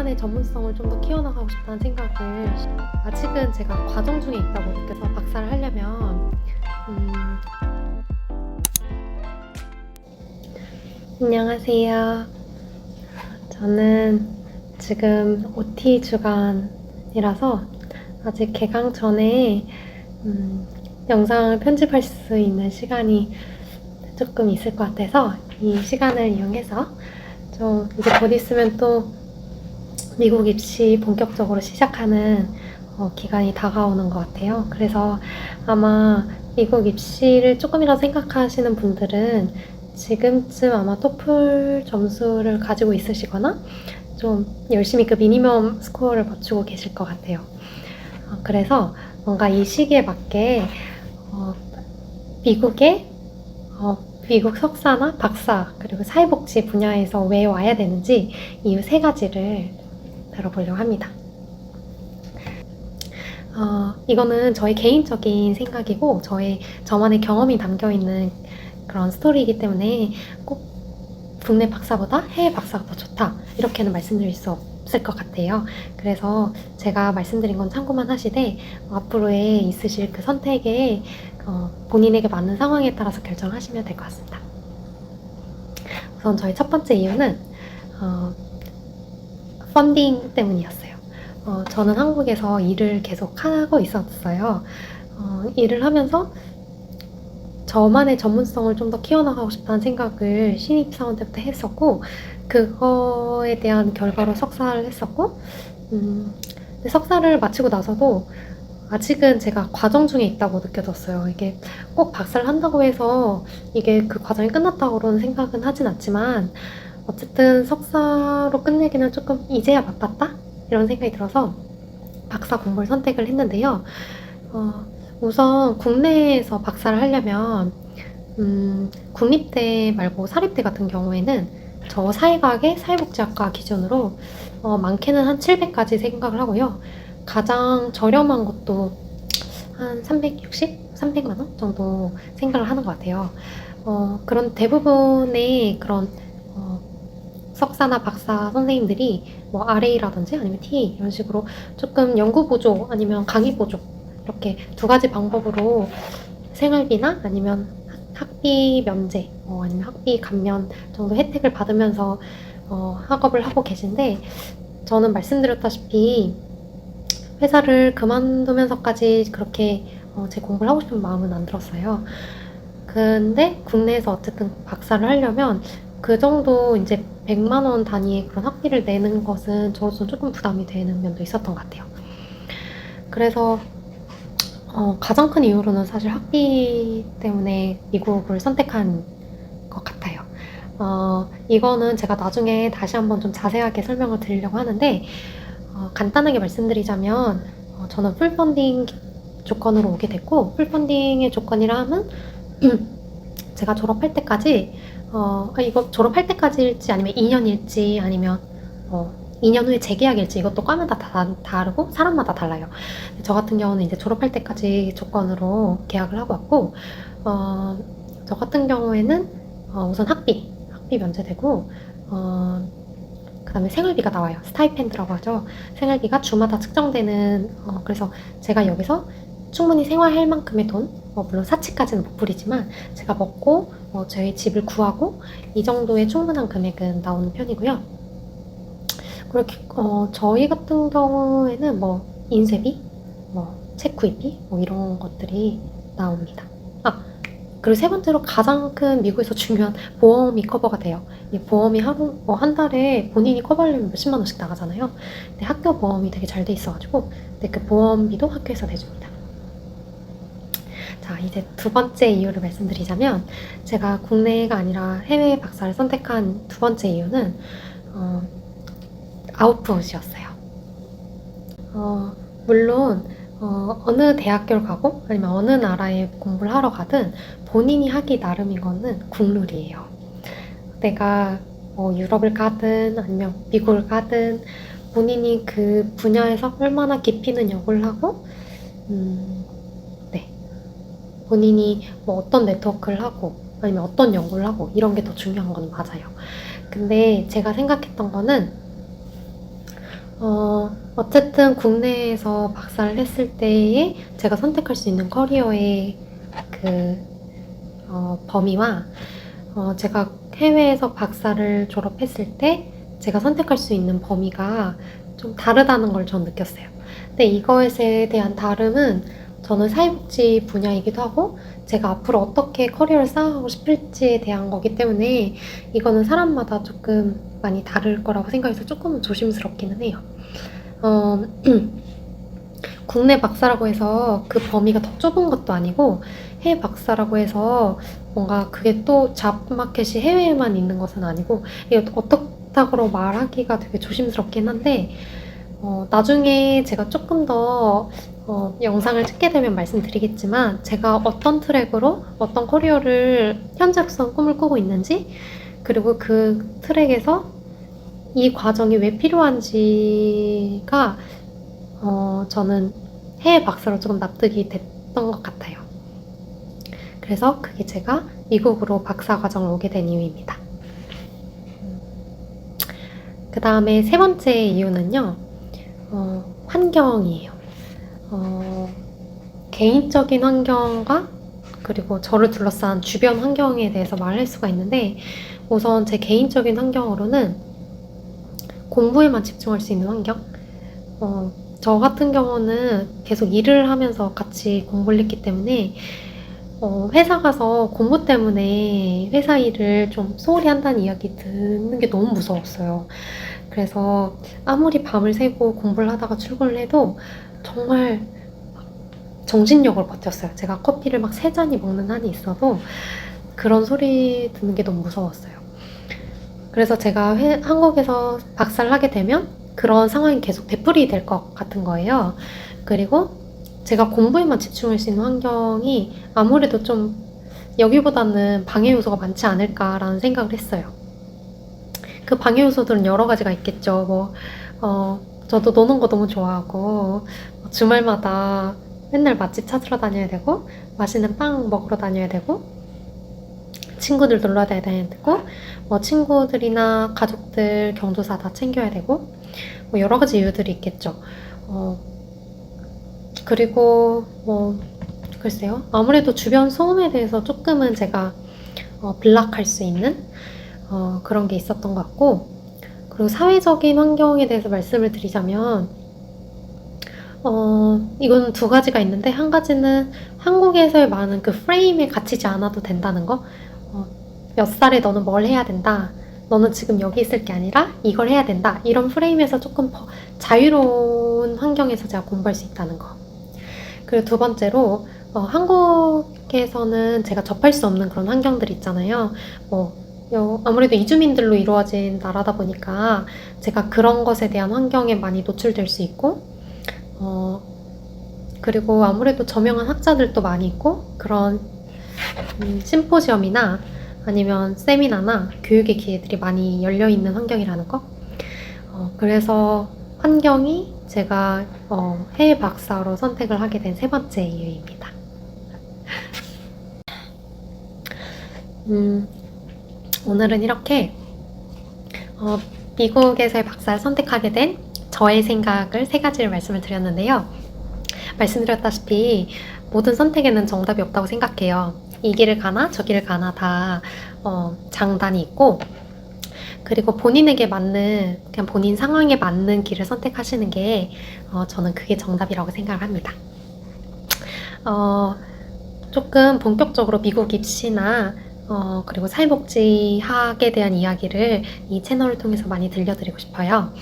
저만의 전문성을 좀 더 키워나가고 싶다는 생각을 아직은 제가 과정 중에 있다고 느껴서 박사를 하려면 음... 안녕하세요. 저는 지금 OT 주간이라서 아직 개강 전에 음, 영상을 편집할 수 있는 시간이 조금 있을 것 같아서 이 시간을 이용해서 좀 이제 곧 있으면 또 미국 입시 본격적으로 시작하는 어, 기간이 다가오는 것 같아요. 그래서 아마 미국 입시를 조금이라도 생각하시는 분들은 지금쯤 아마 토플 점수를 가지고 있으시거나 좀 열심히 그 미니멈 스코어를 맞추고 계실 것 같아요. 어, 그래서 뭔가 이 시기에 맞게 어, 미국의 어, 미국 석사나 박사 그리고 사회복지 분야에서 왜 와야 되는지 이유 세 가지를 다뤄보려고 합니다. 어, 이거는 저의 개인적인 생각이고 저의 저만의 경험이 담겨 있는 그런 스토리이기 때문에 꼭 국내 박사보다 해외 박사가 더 좋다 이렇게는 말씀드릴 수 없을 것 같아요. 그래서 제가 말씀드린 건 참고만 하시되 어, 앞으로의 있으실 그 선택에 어, 본인에게 맞는 상황에 따라서 결정하시면 될 것 같습니다. 우선 저희 첫 번째 이유는 어, 펀딩 때문이었어요. 어, 저는 한국에서 일을 계속 하고 있었어요. 어, 일을 하면서 저만의 전문성을 좀 더 키워나가고 싶다는 생각을 신입사원 때부터 했었고, 그거에 대한 결과로 석사를 했었고, 음, 석사를 마치고 나서도 아직은 제가 과정 중에 있다고 느껴졌어요. 이게 꼭 박사를 한다고 해서 이게 그 과정이 끝났다고는 생각은 하진 않지만, 어쨌든 석사로 끝내기는 조금 이제야 바빴다? 이런 생각이 들어서 박사 공부를 선택을 했는데요. 어, 우선 국내에서 박사를 하려면 음, 국립대 말고 사립대 같은 경우에는 저 사회과학의 사회복지학과 기준으로 어, 많게는 한 700까지 생각을 하고요. 가장 저렴한 것도 한 360? 300만 원 정도 생각을 하는 것 같아요. 어, 그런 대부분의 그런 어, 석사나 박사 선생님들이 뭐 RA라든지 아니면 TA 이런 식으로 조금 연구 보조 아니면 강의 보조 이렇게 두 가지 방법으로 생활비나 아니면 학비 면제 어, 아니면 학비 감면 정도 혜택을 받으면서 어, 학업을 하고 계신데 저는 말씀드렸다시피 회사를 그만두면서까지 그렇게 어, 제 공부를 하고 싶은 마음은 안 들었어요. 근데 국내에서 어쨌든 박사를 하려면 그 정도 이제 100만 원 단위의 그런 학비를 내는 것은 저로서는 조금 부담이 되는 면도 있었던 것 같아요. 그래서 어, 가장 큰 이유로는 사실 학비 때문에 미국을 선택한 것 같아요. 어, 이거는 제가 나중에 다시 한번 좀 자세하게 설명을 드리려고 하는데, 어, 간단하게 말씀드리자면, 어, 저는 풀펀딩 조건으로 오게 됐고, 풀펀딩의 조건이라 하면, 제가 졸업할 때까지, 어, 아, 이거 졸업할 때까지일지 아니면 2년일지 아니면, 어, 2년 후에 재계약일지 이것도 과마다 다 다르고 사람마다 달라요. 저 같은 경우는 이제 졸업할 때까지 조건으로 계약을 하고 왔고, 어, 저 같은 경우에는 어, 우선 학비, 학비 면제되고, 어, 그 다음에 생활비가 나와요. 스타이펜드라고 하죠. 생활비가 주마다 측정되는, 어, 그래서 제가 여기서 충분히 생활할 만큼의 돈, 어, 물론 사치까지는 못 부리지만 제가 먹고 어, 저희 집을 구하고 이 정도의 충분한 금액은 나오는 편이고요. 그렇게 어, 저희 같은 경우에는 뭐 인쇄비, 뭐책 구입비, 뭐 이런 것들이 나옵니다. 아 그리고 세 번째로 가장 큰 미국에서 중요한 보험이 커버가 돼요. 이 보험이 하루 뭐 한 달에 본인이 커버하려면 몇십만 원씩 나가잖아요. 근데 학교 보험이 되게 잘 돼 있어가지고 근데 그 보험비도 학교에서 내줍니다. 자 이제 두 번째 이유를 말씀드리자면 제가 국내가 아니라 해외 박사를 선택한 두 번째 이유는 어, 아웃풋이었어요. 어, 물론 어, 느 대학교를 가고 아니면 어느 나라에 공부를 하러 가든 본인이 하기 나름인 거는 국룰이에요. 내가 뭐 유럽을 가든 아니면 미국을 가든 본인이 그 분야에서 얼마나 깊이 있는 연구를 하고 음, 네. 본인이 뭐 어떤 네트워크를 하고 아니면 어떤 연구를 하고 이런 게 더 중요한 건 맞아요. 근데 제가 생각했던 거는 어, 어쨌든 국내에서 박사를 했을 때에 제가 선택할 수 있는 커리어의 그 어, 범위와 어, 제가 해외에서 박사를 졸업했을 때 제가 선택할 수 있는 범위가 좀 다르다는 걸 전 느꼈어요. 근데 이것에 대한 다름은 저는 사회복지 분야이기도 하고 제가 앞으로 어떻게 커리어를 쌓아가고 싶을지에 대한 거기 때문에 이거는 사람마다 조금 많이 다를 거라고 생각해서 조금은 조심스럽기는 해요. 어, 국내 박사라고 해서 그 범위가 더 좁은 것도 아니고 해외 박사라고 해서 뭔가 그게 또 잡마켓이 해외에만 있는 것은 아니고 이게 어떻다고 말하기가 되게 조심스럽긴 한데 어, 나중에 제가 조금 더 어, 영상을 찍게 되면 말씀드리겠지만 제가 어떤 트랙으로 어떤 커리어를 현재로서 꿈을 꾸고 있는지 그리고 그 트랙에서 이 과정이 왜 필요한지가 어, 저는 해외 박사로 조금 납득이 됐던 것 같아요. 그래서 그게 제가 미국으로 박사 과정을 오게 된 이유입니다. 그 다음에 세 번째 이유는요, 어, 환경이에요. 어, 개인적인 환경과 그리고 저를 둘러싼 주변 환경에 대해서 말할 수가 있는데, 우선 제 개인적인 환경으로는 공부에만 집중할 수 있는 환경? 어, 저 같은 경우는 계속 일을 하면서 같이 공부를 했기 때문에 어, 회사 가서 공부 때문에 회사 일을 좀 소홀히 한다는 이야기 듣는 게 너무 무서웠어요. 그래서 아무리 밤을 새고 공부를 하다가 출근을 해도 정말 정신력으로 버텼어요. 제가 커피를 막 세 잔이 먹는 한이 있어도 그런 소리 듣는 게 너무 무서웠어요. 그래서 제가 회- 한국에서 박사를 하게 되면 그런 상황이 계속 되풀이 될 것 같은 거예요. 그리고 제가 공부에만 집중할 수 있는 환경이 아무래도 좀 여기보다는 방해 요소가 많지 않을까라는 생각을 했어요. 그 방해 요소들은 여러 가지가 있겠죠. 뭐, 어, 저도 노는 거 너무 좋아하고, 주말마다 맨날 맛집 찾으러 다녀야 되고, 맛있는 빵 먹으러 다녀야 되고, 친구들 놀러 다녀야 되고, 뭐 친구들이나 가족들 경조사 다 챙겨야 되고, 뭐 여러 가지 이유들이 있겠죠. 어, 그리고 뭐 글쎄요. 아무래도 주변 소음에 대해서 조금은 제가 어, 블락할 수 있는 어, 그런 게 있었던 것 같고, 그리고 사회적인 환경에 대해서 말씀을 드리자면, 어, 이건 두 가지가 있는데, 한 가지는 한국에서의 많은 그 프레임에 갇히지 않아도 된다는 거. 어, 몇 살에 너는 뭘 해야 된다. 너는 지금 여기 있을 게 아니라 이걸 해야 된다. 이런 프레임에서 조금 더 자유로운 환경에서 제가 공부할 수 있다는 거. 그리고 두 번째로, 어, 한국에서는 제가 접할 수 없는 그런 환경들 있잖아요. 뭐, 여- 아무래도 이주민들로 이루어진 나라다 보니까 제가 그런 것에 대한 환경에 많이 노출될 수 있고, 어, 그리고 아무래도 저명한 학자들도 많이 있고, 그런 음, 심포지엄이나 아니면 세미나나 교육의 기회들이 많이 열려 있는 환경이라는 거. 어, 그래서 환경이 제가 어, 해외 박사로 선택을 하게 된 세 번째 이유입니다. 음, 오늘은 이렇게 어, 미국에서의 박사를 선택하게 된 저의 생각을 세 가지를 말씀을 드렸는데요. 말씀드렸다시피 모든 선택에는 정답이 없다고 생각해요. 이 길을 가나 저 길을 가나 다 어, 장단이 있고 그리고 본인에게 맞는 그냥 본인 상황에 맞는 길을 선택하시는 게 어, 저는 그게 정답이라고 생각을 합니다. 어, 조금 본격적으로 미국 입시나 어, 그리고 사회복지학에 대한 이야기를 이 채널을 통해서 많이 들려드리고 싶어요.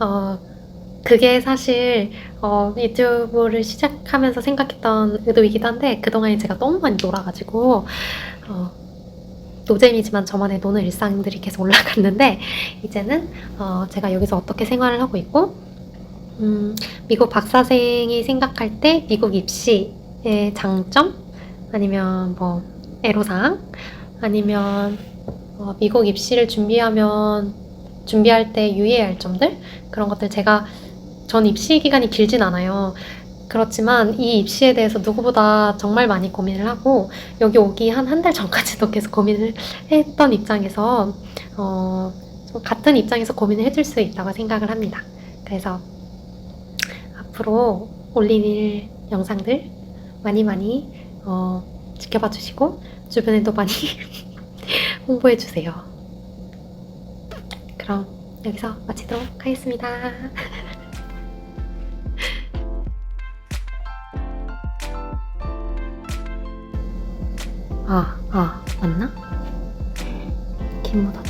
어, 그게 사실 어, 유튜브를 시작하면서 생각했던 의도이기도 한데 그동안에 제가 너무 많이 놀아가지고 어, 노잼이지만 저만의 노는 일상들이 계속 올라갔는데 이제는 어, 제가 여기서 어떻게 생활을 하고 있고 음, 미국 박사생이 생각할 때 미국 입시의 장점 아니면 뭐 애로사항 아니면 어, 미국 입시를 준비하면 준비할 때 유의해야 할 점들 그런 것들 제가 전 입시 기간이 길진 않아요. 그렇지만 이 입시에 대해서 누구보다 정말 많이 고민을 하고 여기 오기 한 한 달 전까지도 계속 고민을 했던 입장에서 어, 좀 같은 입장에서 고민을 해줄 수 있다고 생각을 합니다. 그래서 앞으로 올릴 영상들 많이 많이 어, 지켜봐 주시고 주변에도 많이 홍보해 주세요. 그럼 여기서 마치도록 하겠습니다. 아, 아, 맞나? 김 묻었다.